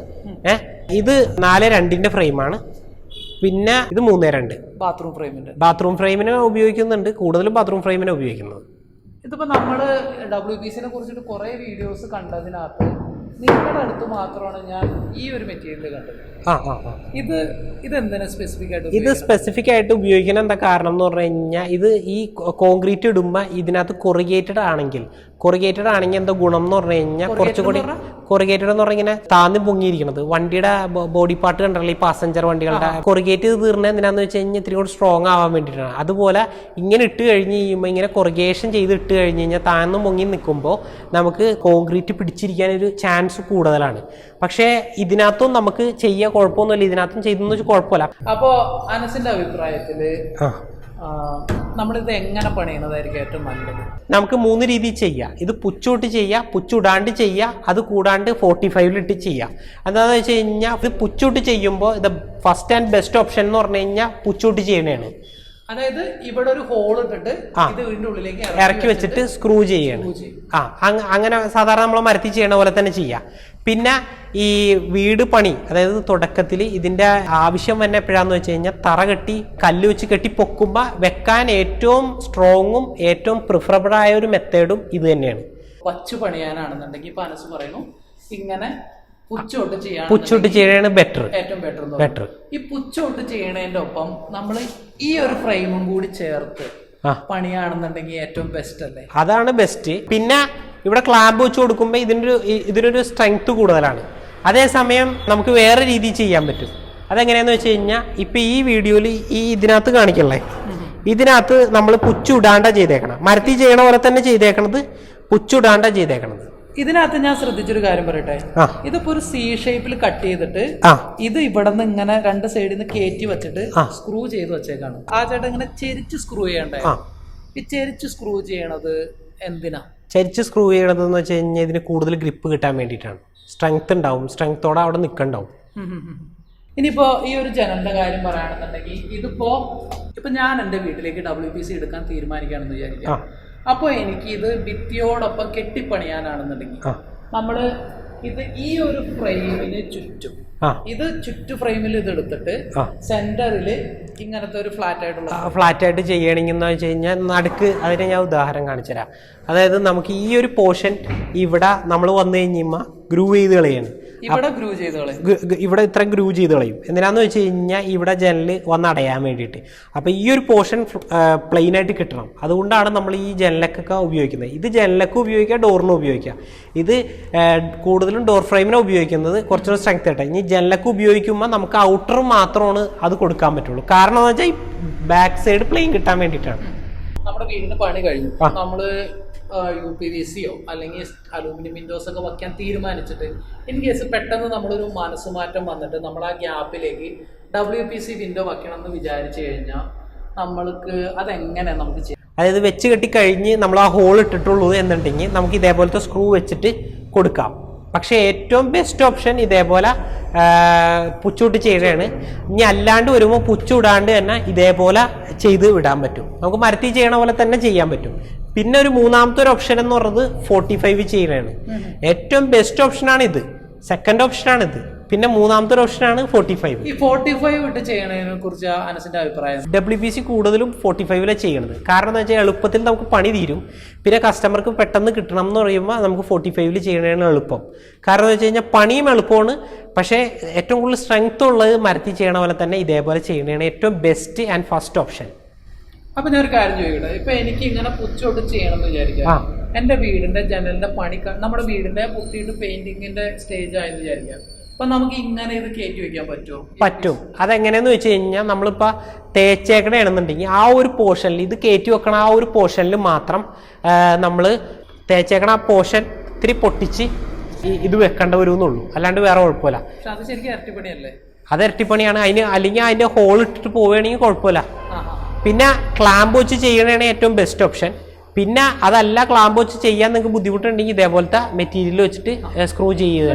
ഏഹ് ഇത് നാല് രണ്ടിന്റെ ഫ്രെയിമാണ് പിന്നെ ഇത് മൂന്ന് രണ്ട്. ബാത്റൂം ഫ്രെയിമിന്റെ ബാത്റൂം ഫ്രെയിമിനെ ഉപയോഗിക്കുന്നുണ്ട്. കൂടുതലും ബാത്റൂം ഫ്രെയിമിനെ ഉപയോഗിക്കുന്നത്. ഇതിപ്പോ നമ്മൾ ഡബ്ല്യു പി സിനെ കുറിച്ചിട്ട് കുറെ വീഡിയോസ് കണ്ടതിനകത്ത് നിങ്ങളുടെ അടുത്ത് മാത്രമാണ് ഞാൻ ഈ ഒരു മെറ്റീരിയൽ കണ്ടത്. ആ ആ ആ. ഇത് ഇതെന്തിനാ സ്പെസിഫിക് ആയിട്ട് ഇത് സ്പെസിഫിക് ആയിട്ട് ഉപയോഗിക്കുന്ന എന്താ കാരണം എന്ന് പറഞ്ഞു കഴിഞ്ഞാൽ ഇത് ഈ കോൺക്രീറ്റ് ഇടുമ്പോൾ ഇതിനകത്ത് കൊറിഗേറ്റഡ് ആണെങ്കിൽ കൊറിഗേറ്റഡ് ആണെങ്കിൽ എന്താ ഗുണം എന്ന് പറഞ്ഞു കഴിഞ്ഞാൽ കുറച്ചുകൂടി കൊറിഗേറ്റഡ് എന്ന് പറഞ്ഞാൽ ഇങ്ങനെ താന്ന് പൊങ്ങിയിരിക്കുന്നത് വണ്ടിയുടെ ബോഡി പാർട്ട് കണ്ടല്ലോ ഈ പാസഞ്ചർ വണ്ടികളുടെ? കൊറിഗേറ്റ് ചെയ്ത് തീർന്നത് എന്തിനാന്ന് വെച്ച് കഴിഞ്ഞാൽ ഇത്തിരി കൂടി സ്ട്രോങ് ആവാൻ വേണ്ടിയിട്ടാണ്. അതുപോലെ ഇങ്ങനെ ഇട്ട് കഴിഞ്ഞ് കഴിയുമ്പോൾ ഇങ്ങനെ കൊറിഗേഷൻ ചെയ്ത് ഇട്ട് കഴിഞ്ഞ് കഴിഞ്ഞാൽ താന്ന് പൊങ്ങി നിൽക്കുമ്പോൾ നമുക്ക് കോൺക്രീറ്റ് പിടിച്ചിരിക്കാൻ ഒരു ചാൻസ് കൂടുതലാണ്. പക്ഷേ ഇതിനകത്തും നമുക്ക് ചെയ്യാൻ കുഴപ്പമൊന്നുമില്ല. ഇതിനകത്തും ചെയ്തെന്ന് വെച്ചാൽ കുഴപ്പമില്ല. അപ്പോ അനസിന്റെ ആ, നമ്മളിത് എങ്ങനെ പണിയണതായിരിക്കും ഏറ്റവും നല്ലത്? നമുക്ക് മൂന്ന് രീതി ചെയ്യാം. ഇത് പുച്ചൂട്ട് ചെയ്യാം പുച്ചുടാണ്ട് ചെയ്യാം അത് കൂടാണ്ട് ഫോർട്ടി ഫൈവിലിട്ട് ചെയ്യാം. എന്താണെന്ന് വെച്ച് കഴിഞ്ഞാൽ ഇത് പുച്ചൂട്ട് ചെയ്യുമ്പോൾ ഇത് ഫസ്റ്റ് ആൻഡ് ബെസ്റ്റ് ഓപ്ഷൻ എന്ന് പറഞ്ഞു കഴിഞ്ഞാൽ പുച്ചൂട്ട് ചെയ്യണതാണ് അതായത് ഇവിടെ ഒരു ഹോൾ ഇട്ടിട്ട് ഉള്ളിലേക്ക് ഇറക്കി വെച്ചിട്ട് സ്ക്രൂ ചെയ്യണം. ആ അങ്ങനെ സാധാരണ നമ്മൾ മരത്തിൽ ചെയ്യണ പോലെ തന്നെ ചെയ്യാം. പിന്നെ ഈ വീട് പണി അതായത് തുടക്കത്തിൽ ഇതിന്റെ ആവശ്യം തന്നെ എപ്പോഴാന്ന് വെച്ച് കഴിഞ്ഞാൽ തറ കെട്ടി കല്ല് വെച്ച് കെട്ടി പൊക്കുമ്പോൾ വെക്കാൻ ഏറ്റവും സ്ട്രോങ്ങും ഏറ്റവും പ്രിഫറബിൾ ആയ ഒരു മെത്തേഡും ഇത് തന്നെയാണ്. വച്ചു പണിയാനാണെന്നുണ്ടെങ്കിൽ ഇപ്പൊ അനസ് പറയുന്നു ഇങ്ങനെ പുച്ചോട്ട് ചെയ്യാൻ പുച്ചോട്ട് ചെയ്യണ ബെറ്റർ ഏറ്റവും ബെറ്റർ ബെറ്റർ ഈ പുച്ചോട്ട് ചെയ്യണതിന്റെ ഒപ്പം നമ്മൾ ഈ ഒരു ഫ്രെയിമും കൂടി ചേർത്ത് പണിയാണെന്നുണ്ടെങ്കിൽ ഏറ്റവും ബെസ്റ്റ് അല്ലേ? അതാണ് ബെസ്റ്റ് പിന്നെ ഇവിടെ ക്ലാമ്പ് വെച്ച് കൊടുക്കുമ്പോൾ ഇതിനൊരു ഇതിനൊരു സ്ട്രെങ്ത് കൂടുതലാണ്. അതേസമയം നമുക്ക് വേറെ രീതിയിൽ ചെയ്യാൻ പറ്റും. അതെങ്ങനെയാന്ന് വെച്ച് കഴിഞ്ഞാൽ ഇപ്പം ഈ വീഡിയോയിൽ ഈ ഇതിനകത്ത് കാണിക്കണേ. ഇതിനകത്ത് നമ്മൾ പുച്ചുടാണ്ട ചെയ്തേക്കണം. മരത്തിൽ ചെയ്യണ പോലെ തന്നെ ചെയ്തേക്കണത് പുച്ചുടാണ്ട ചെയ്തേക്കണത്. ഇതിനകത്ത് ഞാൻ ശ്രദ്ധിച്ചൊരു കാര്യം പറയട്ടെ? ഇതിപ്പോ ഒരു സി ഷേപ്പിൽ കട്ട് ചെയ്തിട്ട് ഇത് ഇവിടെ നിന്ന് ഇങ്ങനെ രണ്ട് സൈഡിൽ നിന്ന് കയറ്റി വെച്ചിട്ട്. സ്ക്രൂ ചെയ്ത് വെച്ചേക്കാണ്. ആ ചേട്ടൻ ഇങ്ങനെ ചെരിച്ച് സ്ക്രൂ ചെയ്യണ്ടേ? ഈ ചെരിച്ച് സ്ക്രൂ ചെയ്യണത് എന്തിനാ? ചരിച്ച് സ്ക്രൂ ചെയ്യണത് എന്ന് വെച്ച് കഴിഞ്ഞാൽ ഇതിന് കൂടുതൽ ഗ്രിപ്പ് കിട്ടാൻ വേണ്ടിയിട്ടാണ്. സ്ട്രെങ്ത് ഉണ്ടാവും. സ്ട്രെങ്ത്തോടെ അവിടെ നിൽക്കണ്ടാവും. ഇനിയിപ്പോ ഈ ഒരു ജനലിന്റെ കാര്യം പറയുകയാണെന്നുണ്ടെങ്കിൽ ഇതിപ്പോ ഇപ്പൊ ഞാൻ എന്റെ വീട്ടിലേക്ക് ഡബ്ല്യു പി സി എടുക്കാൻ തീരുമാനിക്കുകയാണെന്ന് വിചാരിക്കാം. അപ്പോൾ എനിക്ക് ഇത് ഭിത്തിയോടൊപ്പം കെട്ടിപ്പണിയാനാണെന്നുണ്ടെങ്കിൽ ആ. നമ്മൾ ഇത് ഈ ഒരു ഫ്രെയിമിന് ചുറ്റും ഇത് ചുറ്റു ഫ്രെയിമിൽ ഇത് എടുത്തിട്ട് സെന്ററിൽ ഇങ്ങനത്തെ ഒരു ഫ്ലാറ്റ് ആയിട്ടുള്ള ഫ്ലാറ്റ് ആയിട്ട് ചെയ്യണമെങ്കിൽ എന്ന് വെച്ച് കഴിഞ്ഞാൽ നടുക്ക് അതിന് ഞാൻ ഉദാഹരണം കാണിച്ചു തരാം. അതായത് നമുക്ക് ഈ ഒരു പോർഷൻ ഇവിടെ നമ്മൾ വന്നു കഴിഞ്ഞുമ്പോൾ ഗ്രൂവ് ചെയ്ത് കളയാണ്. ഇവിടെ ഇത്രയും ഗ്രൂ ചെയ്ത് കളയും. എന്തിനാന്ന് വെച്ച് കഴിഞ്ഞാൽ ഇവിടെ ജനൽ വന്നടയാൻ വേണ്ടിയിട്ട്. അപ്പോൾ ഈ ഒരു പോർഷൻ പ്ലെയിൻ ആയിട്ട് കിട്ടണം. അതുകൊണ്ടാണ് നമ്മൾ ഈ ജനലക്കൊക്കെ ഉപയോഗിക്കുന്നത്. ഇത് ജനലക്ക് ഉപയോഗിക്കുക ഡോറിന് ഉപയോഗിക്കുക. ഇത് കൂടുതലും ഡോർ ഫ്രെയിമിനെ ഉപയോഗിക്കുന്നത് കുറച്ചുകൂടെ സ്ട്രെങ്ത് ആയിട്ട് ഇനി ജനലക്ക് ഉപയോഗിക്കുമ്പോൾ നമുക്ക് ഔട്ടർ മാത്രമാണ് അത് കൊടുക്കാൻ പറ്റുള്ളൂ. കാരണം എന്ന് വെച്ചാൽ ബാക്ക് സൈഡ് പ്ലെയിൻ കിട്ടാൻ വേണ്ടിയിട്ടാണ്. നമ്മുടെ വീടിന് പണി കഴിഞ്ഞു. നമ്മൾ യു പി വി സിയോ അല്ലെങ്കിൽ അലൂമിനിയം വിൻഡോസ് ഒക്കെ വയ്ക്കാൻ തീരുമാനിച്ചിട്ട് ഇൻ കേസ് പെട്ടെന്ന് നമ്മളൊരു മനസ്സുമാറ്റം വന്നിട്ട് നമ്മൾ ആ ഗ്യാപ്പിലേക്ക് ഡബ്ല്യു പി സി വിൻഡോ വയ്ക്കണം എന്ന് വിചാരിച്ചു കഴിഞ്ഞാൽ നമ്മൾക്ക് അതെങ്ങനെ നമുക്ക് ചെയ്യാം? അതായത് വെച്ച് കെട്ടി കഴിഞ്ഞ് നമ്മൾ ആ ഹോൾ ഇട്ടിട്ടുള്ളൂ എന്നുണ്ടെങ്കിൽ നമുക്ക് ഇതേപോലത്തെ സ്ക്രൂ വെച്ചിട്ട് കൊടുക്കാം. പക്ഷേ ഏറ്റവും ബെസ്റ്റ് ഓപ്ഷൻ ഇതേപോലെ പുച്ചൂട്ട് ചെയ്യുകയാണ് ഇനി അല്ലാണ്ട് വരുമ്പോൾ പുച്ചുവിടാണ്ട് തന്നെ ഇതേപോലെ ചെയ്ത് വിടാൻ പറ്റും. നമുക്ക് മരത്തിൽ ചെയ്യണ പോലെ തന്നെ ചെയ്യാൻ പറ്റും. പിന്നെ ഒരു മൂന്നാമത്തെ ഒരു ഓപ്ഷൻ എന്ന് പറയുന്നത് ഫോർട്ടി ഫൈവ് ചെയ്യണതാണ്. ഏറ്റവും ബെസ്റ്റ് ഓപ്ഷനാണ് ഇത് സെക്കൻഡ് ഓപ്ഷനാണ് ഇത് പിന്നെ മൂന്നാമത്തെ ഒരു ആണ് ഫോർട്ടി ഫൈവ് ഈ ഫോർട്ടി ഫൈവ് ഇട്ട് ചെയ്യണതിനെ കുറിച്ച് അനസിന്റെ അഭിപ്രായം? ഡബ്ല്യു പി സി കൂടുതലും ഫോർട്ടി ഫൈവിലാണ് ചെയ്യണത്. കാരണം എന്താ വെച്ചാൽ എളുപ്പത്തിൽ നമുക്ക് പണി തീരും. പിന്നെ കസ്റ്റമർക്ക് പെട്ടെന്ന് കിട്ടണം എന്ന് പറയുമ്പോൾ നമുക്ക് ഫോർട്ടി ഫൈവിൽ ചെയ്യണതാണ് എളുപ്പം. കാരണം എന്ന് വെച്ച് കഴിഞ്ഞാൽ പണിയും എളുപ്പമാണ്. പക്ഷേ ഏറ്റവും കൂടുതൽ സ്ട്രെങ്ത് ഉള്ളത് മരത്തി ചെയ്യണ പോലെ തന്നെ ഇതേപോലെ ചെയ്യണതാണ് ഏറ്റവും ബെസ്റ്റ് ആൻഡ് ഫസ്റ്റ് ഓപ്ഷൻ അപ്പൊ ഞാൻ ഒരു കാര്യം ചോദിക്കട്ടെ? ഇപ്പൊ എനിക്ക് ഇങ്ങനെ പുച്ചോട്ട് ചെയ്യണം എന്ന് വിചാരിക്കാം. എന്റെ വീടിന്റെ ജനലിന്റെ പണി നമ്മുടെ വീടിന്റെ പുട്ടിയിട്ട് പെയിന്റിങ്ങിന്റെ സ്റ്റേജ് ആയെന്ന് വിചാരിക്കാം. അപ്പൊ നമുക്ക് ഇങ്ങനെ ഇത് കയറ്റി വെക്കാൻ പറ്റുമോ? പറ്റും. അതെങ്ങനെയാന്ന് വെച്ച് കഴിഞ്ഞാൽ നമ്മളിപ്പോൾ തേച്ചേക്കണയാണെന്നുണ്ടെങ്കിൽ ആ ഒരു പോർഷനിൽ ഇത് കയറ്റി വെക്കണ ആ ഒരു പോർഷനിൽ മാത്രം നമ്മൾ തേച്ചേക്കണ ആ പോർഷൻ ഇത്തിരി പൊട്ടിച്ച് ഇത് വെക്കേണ്ട വരുമെന്നുള്ളൂ. അല്ലാണ്ട് വേറെ കുഴപ്പമില്ല. അത് ശരിക്കും ഇരട്ടിപ്പണിയല്ലേ? അത് ഇരട്ടിപ്പണിയാണ്. അതിന് അല്ലെങ്കിൽ അതിന്റെ ഹോൾ ഇട്ടിട്ട് പോവുകയാണെങ്കിൽ കുഴപ്പമില്ല. പിന്നെ ക്ലാമ്പ് വെച്ച് ചെയ്യണതാണ് ഏറ്റവും ബെസ്റ്റ് ഓപ്ഷൻ പിന്നെ അതല്ല ക്ലാമ്പ് വെച്ച് ചെയ്യാൻ നിങ്ങൾക്ക് ബുദ്ധിമുട്ടുണ്ടെങ്കിൽ ഇതേപോലത്തെ മെറ്റീരിയൽ വെച്ചിട്ട് സ്ക്രൂ ചെയ്യുക.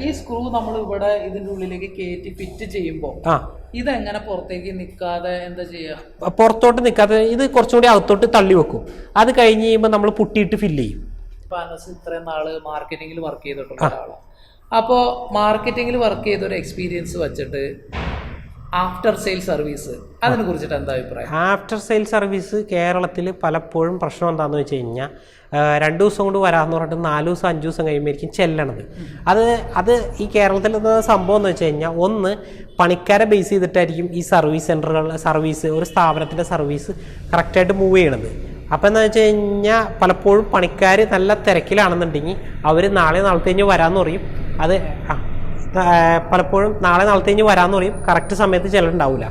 ഈ സ്ക്രൂ നമ്മൾ ഇവിടെ ഇതിന്റെ ഉള്ളിലേക്ക് കയറ്റി ഫിറ്റ് ചെയ്യുമ്പോൾ ആ. ഇതെങ്ങനെ പുറത്തേക്ക് നിൽക്കാതെ എന്താ ചെയ്യുക പുറത്തോട്ട് നിൽക്കാതെ ഇത് കുറച്ചുകൂടി അകത്തോട്ട് തള്ളി വെക്കും. അത് കഴിഞ്ഞ് കഴിയുമ്പോൾ നമ്മൾ പുട്ടിയിട്ട് ഫില്ല് ചെയ്യും. ഇപ്പൊ അനസ് ഇത്രയും നാൾ മാർക്കറ്റിംഗിൽ വർക്ക് ചെയ്തിട്ടുള്ള ആളാണ് അപ്പോൾ മാർക്കറ്റിംഗിൽ വർക്ക് ചെയ്ത ഒരു എക്സ്പീരിയൻസ് വെച്ചിട്ട് ആഫ്റ്റർ സെയിൽ സർവീസ് അതിനെ കുറിച്ചിട്ട് എന്താ അഭിപ്രായം? ആഫ്റ്റർ സെയിൽ സർവീസ് കേരളത്തിൽ പലപ്പോഴും പ്രശ്നം എന്താണെന്ന് വെച്ച് കഴിഞ്ഞാൽ രണ്ട് ദിവസം കൊണ്ട് വരാമെന്ന് പറഞ്ഞിട്ട് നാല് ദിവസം അഞ്ച് ദിവസം കഴിയുമ്പോഴേക്കും ചെല്ലണത്. അത് അത് ഈ കേരളത്തിൽ എന്താ സംഭവം എന്ന് വെച്ച് കഴിഞ്ഞാൽ ഒന്ന് പണിക്കാരെ ബേസ് ചെയ്തിട്ടായിരിക്കും ഈ സർവീസ് സെന്ററുകൾ സർവീസ് ഒരു സ്ഥാപനത്തിന്റെ സർവീസ് കറക്റ്റായിട്ട് മൂവ് ചെയ്യണത്. അപ്പോൾ എന്താ വെച്ച് കഴിഞ്ഞാൽ പലപ്പോഴും പണിക്കാർ നല്ല തിരക്കിലാണെന്നുണ്ടെങ്കിൽ അവർ നാളെ നാളത്തെ കഴിഞ്ഞ് വരാമെന്ന് പറയും. അത് പലപ്പോഴും നാളെ നാളത്തെ കഴിഞ്ഞ് വരാമെന്ന് പറയും. കറക്റ്റ് സമയത്ത് ചിലരുണ്ടാവില്ല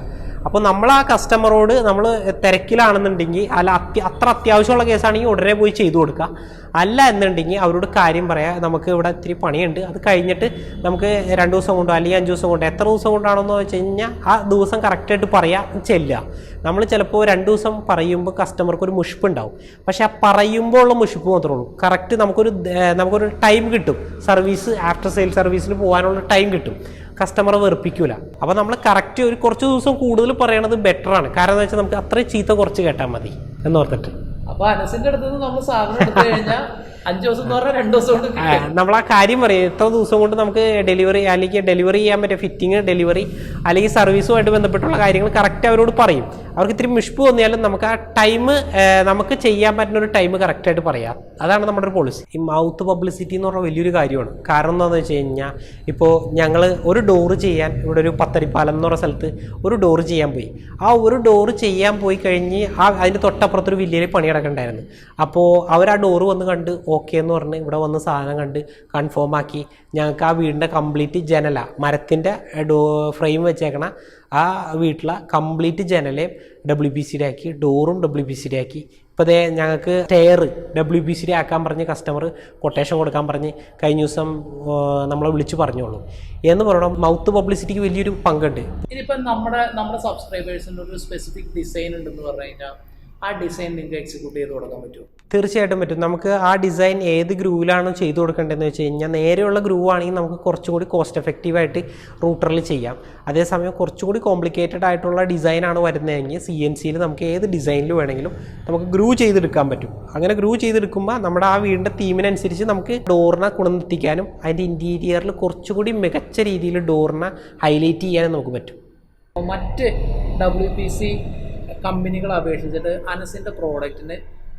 അപ്പോൾ നമ്മൾ ആ കസ്റ്റമറോട് നമ്മൾ തിരക്കിലാണെന്നുണ്ടെങ്കിൽ അല്ല അത്യ അത്ര അത്യാവശ്യമുള്ള കേസാണെങ്കിൽ ഉടനെ പോയി ചെയ്തു കൊടുക്കുക. അല്ല എന്നുണ്ടെങ്കിൽ അവരോട് കാര്യം പറയാം. നമുക്ക് ഇവിടെ ഇത്തിരി പണിയുണ്ട്. അത് കഴിഞ്ഞിട്ട് നമുക്ക് രണ്ട് ദിവസം കൊണ്ടോ അല്ലെങ്കിൽ അഞ്ച് ദിവസം കൊണ്ടോ എത്ര ദിവസം കൊണ്ടാണെന്ന് വെച്ച് കഴിഞ്ഞാൽ ആ ദിവസം കറക്റ്റായിട്ട് പറയാ ചെല്ലുക. നമ്മൾ ചിലപ്പോൾ രണ്ട് ദിവസം പറയുമ്പോൾ കസ്റ്റമർക്ക് ഒരു മുഷിപ്പ് ഉണ്ടാവും പക്ഷെ ആ പറയുമ്പോൾ ഉള്ള മുഷിപ്പ് മാത്രമേ ഉള്ളൂ. കറക്റ്റ് നമുക്കൊരു നമുക്കൊരു ടൈം കിട്ടും. സർവീസ് ആഫ്റ്റർ സെയിൽ സർവീസിന് പോകാനുള്ള ടൈം കിട്ടും. കസ്റ്റമറെ വെറുപ്പിക്കൂല. അപ്പോൾ നമ്മൾ കറക്റ്റ് ഒരു കുറച്ച് ദിവസം കൂടുതൽ പറയണത് ബെറ്ററാണ് കാരണം എന്താ വെച്ചാൽ നമുക്ക് അത്രയും ചീത്ത കുറച്ച് കേട്ടാൽ മതി എന്നോർത്തിട്ട് അപ്പൊ അനസിന്റെ അടുത്ത് നിന്ന് നമ്മൾ സാധനം എടുത്തു കഴിഞ്ഞാൽ അഞ്ചു ദിവസം എന്ന് പറഞ്ഞാൽ രണ്ടു ദിവസം കൊണ്ട് നമ്മൾ ആ കാര്യം പറയും എത്ര ദിവസം കൊണ്ട് നമുക്ക് ഡെലിവറി അല്ലെങ്കിൽ ഡെലിവറി ചെയ്യാൻ പറ്റും ഫിറ്റിംഗ് ഡെലിവറി അല്ലെങ്കിൽ സർവീസുമായിട്ട് ബന്ധപ്പെട്ടുള്ള കാര്യങ്ങൾ കറക്റ്റ് അവരോട് പറയും. അവർക്ക് ഇത്തിരി മിഷ്പ് തോന്നിയാലും നമുക്ക് ആ ടൈം നമുക്ക് ചെയ്യാൻ പറ്റുന്ന ഒരു ടൈം കറക്റ്റായിട്ട് പറയാം. അതാണ് നമ്മുടെ ഒരു പോളിസി ഈ മൗത്ത് പബ്ലിസിറ്റി എന്ന് പറഞ്ഞാൽ വലിയൊരു കാര്യമാണ്. കാരണം എന്താണെന്ന് വെച്ച് കഴിഞ്ഞാൽ ഇപ്പോൾ ഞങ്ങൾ ഒരു ഡോറ് ചെയ്യാൻ ഇവിടെ ഒരു പത്തരിപ്പാലം എന്ന് പറഞ്ഞ സ്ഥലത്ത് ഒരു ഡോറ് ചെയ്യാൻ പോയി. ആ ഒരു ഡോറ് ചെയ്യാൻ പോയി കഴിഞ്ഞ് ആ അതിന്റെ തൊട്ടപ്പുറത്തൊരു വലിയ പണി കിടക്കണ്ടായിരുന്നു അപ്പോൾ അവർ ആ ഡോറ് വന്ന് കണ്ട് ഓക്കെ എന്ന് പറഞ്ഞ് ഇവിടെ വന്ന് സാധനം കണ്ട് കൺഫേം ആക്കി ഞങ്ങൾക്ക് ആ വീടിന്റെ കംപ്ലീറ്റ് ജനല മരത്തിന്റെ ഡോ ഫ്രെയിം വെച്ചേക്കണ ആ വീട്ടിലെ കംപ്ലീറ്റ് ജനലയും ഡബ്ല്യു പി സിയുടെ ആക്കി ഡോറും ഡബ്ല്യു പി സിയുടെ ആക്കി. ഇപ്പോൾ അതേ ഞങ്ങൾക്ക് ടെയർ ഡബ്ല്യു പി സിയുടെ ആക്കാൻ പറഞ്ഞ് കസ്റ്റമർ കൊട്ടേഷൻ കൊടുക്കാൻ പറഞ്ഞ് കഴിഞ്ഞ ദിവസം നമ്മളെ വിളിച്ച് പറഞ്ഞോളൂ. എന്ന് പറയണം മൗത്ത് പബ്ലിസിറ്റിക്ക് വലിയൊരു പങ്കുണ്ട്. ഇനിയിപ്പം നമ്മുടെ നമ്മുടെ സബ്സ്ക്രൈബേഴ്സിന്റെ ഒരു സ്പെസിഫിക് ഡിസൈൻ ഉണ്ടെന്ന് പറഞ്ഞു കഴിഞ്ഞാൽ ആ ഡിസൈൻ നിങ്ങൾക്ക് എക്സിക്യൂട്ട് ചെയ്ത് കൊടുക്കാൻ പറ്റുമോ? തീർച്ചയായിട്ടും പറ്റും. നമുക്ക് ആ ഡിസൈൻ ഏത് ഗ്രൂവിലാണ് ചെയ്തു കൊടുക്കേണ്ടതെന്ന് വെച്ച് കഴിഞ്ഞാൽ നേരെയുള്ള ഗ്രൂവ് ആണെങ്കിൽ നമുക്ക് കുറച്ചുകൂടി കോസ്റ്റ് എഫക്റ്റീവായിട്ട് റൂട്ടറിൽ ചെയ്യാം. അതേസമയം കുറച്ചുകൂടി കോംപ്ലിക്കേറ്റഡ് ആയിട്ടുള്ള ഡിസൈനാണ് വരുന്നതെങ്കിൽ സി എൻ സിയിൽ നമുക്ക് ഏത് ഡിസൈനിൽ വേണമെങ്കിലും നമുക്ക് ഗ്രൂ ചെയ്തെടുക്കാൻ പറ്റും. അങ്ങനെ ഗ്രൂ ചെയ്തെടുക്കുമ്പോൾ നമ്മുടെ ആ വീടിന്റെ തീമിനനുസരിച്ച് നമുക്ക് ഡോറിനെ കുണന്നെത്തിക്കാനും അതിന്റെ ഇന്റീരിയറിൽ കുറച്ചുകൂടി മികച്ച രീതിയിൽ ഡോറിനെ ഹൈലൈറ്റ് ചെയ്യാനും നമുക്ക് പറ്റും. മറ്റ് ഡബ്ല്യു പി സി കമ്പനികളെ അപേക്ഷിച്ചിട്ട് അനസിന്റെ പ്രോഡക്റ്റിന്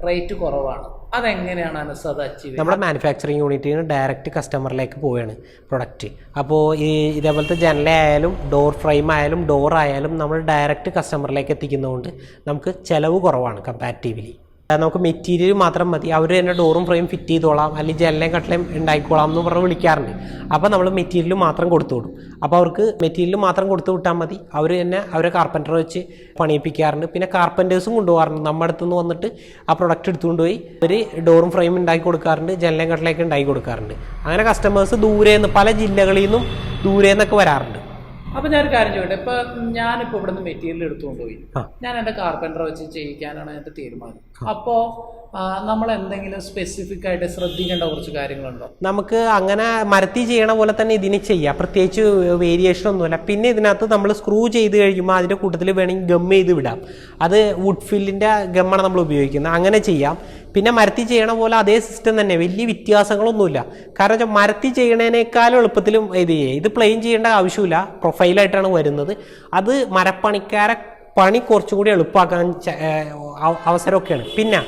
റേറ്റ് കുറവാണ്. അതെങ്ങനെയാണ് അനസ് അച്ചീവ് നമ്മുടെ മാനുഫാക്ചറിങ് നിന്ന് ഡയറക്റ്റ് കസ്റ്റമറിലേക്ക് പോവുകയാണ് പ്രൊഡക്റ്റ് അപ്പോൾ ഈ ഇതേപോലത്തെ ജനലായാലും ഡോർ ഫ്രെയിം ആയാലും ഡോർ ആയാലും നമ്മൾ ഡയറക്റ്റ് കസ്റ്റമറിലേക്ക് എത്തിക്കുന്നതുകൊണ്ട് നമുക്ക് ചിലവ് കുറവാണ് കമ്പാരിറ്റീവ്ലി നമുക്ക് മെറ്റീരിയൽ മാത്രം മതി. അവർ തന്നെ ഡോറും ഫ്രെയിം ഫിറ്റ് ചെയ്തോളാം. അല്ലെങ്കിൽ ജനലയും കട്ടലയും ഉണ്ടാക്കിക്കോളാം എന്ന് പറഞ്ഞ് വിളിക്കാറുണ്ട്. അപ്പോൾ നമ്മൾ മെറ്റീരിയൽ മാത്രം കൊടുത്തു വിടും. അപ്പോൾ അവർക്ക് മെറ്റീരിയൽ മാത്രം കൊടുത്തു വിട്ടാൽ മതി. അവർ തന്നെ അവരെ കാർപ്പന്റർ വെച്ച് പണിയിപ്പിക്കാറുണ്ട്. പിന്നെ കാർപ്പന്റേഴ്സും കൊണ്ടുപോകാറുണ്ട്. നമ്മുടെ അടുത്ത് നിന്ന് വന്നിട്ട് ആ പ്രൊഡക്റ്റ് എടുത്തുകൊണ്ട് പോയി അവർ ഡോറും ഫ്രെയിം ഉണ്ടാക്കി കൊടുക്കാറുണ്ട്. ജനലയും കട്ടലയൊക്കെ ഉണ്ടാക്കി കൊടുക്കാറുണ്ട്. അങ്ങനെ കസ്റ്റമേഴ്സ് ദൂരെ നിന്ന് പല ജില്ലകളിൽ നിന്നും ദൂരെ നിന്നൊക്കെ വരാറുണ്ട്. അപ്പോൾ ഞാനൊരു കാര്യം ചോദിക്കട്ടെ. ഇപ്പൊ ഞാനിപ്പോൾ ഇവിടെ നിന്ന് മെറ്റീരിയൽ എടുത്തുകൊണ്ട് പോയി ഞാൻ എന്റെ കാർപ്പന്റർ വെച്ച് ചെയ്യിക്കാനാണ് എന്റെ തീരുമാനം. അപ്പോ നമ്മൾ എന്തെങ്കിലും സ്പെസിഫിക് ആയിട്ട് ശ്രദ്ധിക്കേണ്ട കുറച്ച് കാര്യങ്ങളുണ്ടോ? നമുക്ക് അങ്ങനെ മരത്തി ചെയ്യണ പോലെ തന്നെ ഇതിന് ചെയ്യാം. പ്രത്യേകിച്ച് വേരിയേഷൻ ഒന്നുമില്ല. പിന്നെ ഇതിനകത്ത് നമ്മൾ സ്ക്രൂ ചെയ്ത് കഴിയുമ്പോൾ അതിന്റെ കൂട്ടത്തിൽ വേണമെങ്കിൽ ഗം ചെയ്ത് വിടാം. അത് വുഡ് ഫില്ലിന്റെ ഗമ്മാണ് നമ്മൾ ഉപയോഗിക്കുന്നത്. അങ്ങനെ ചെയ്യാം. പിന്നെ മരത്തി ചെയ്യണ പോലെ അതേ സിസ്റ്റം തന്നെ. വലിയ വ്യത്യാസങ്ങളൊന്നുമില്ല. കാരണം വെച്ചാൽ മരത്തി ചെയ്യണേനേക്കാളും എളുപ്പത്തിലും ഇത് ഇത് പ്ലെയിൻ ചെയ്യേണ്ട ആവശ്യമില്ല. പ്രൊഫൈലായിട്ടാണ് വരുന്നത്. അത് മരപ്പണിക്കാരെ പണി കുറച്ചുകൂടി എളുപ്പാക്കാൻ അവസരമൊക്കെയാണ്. പിന്നെ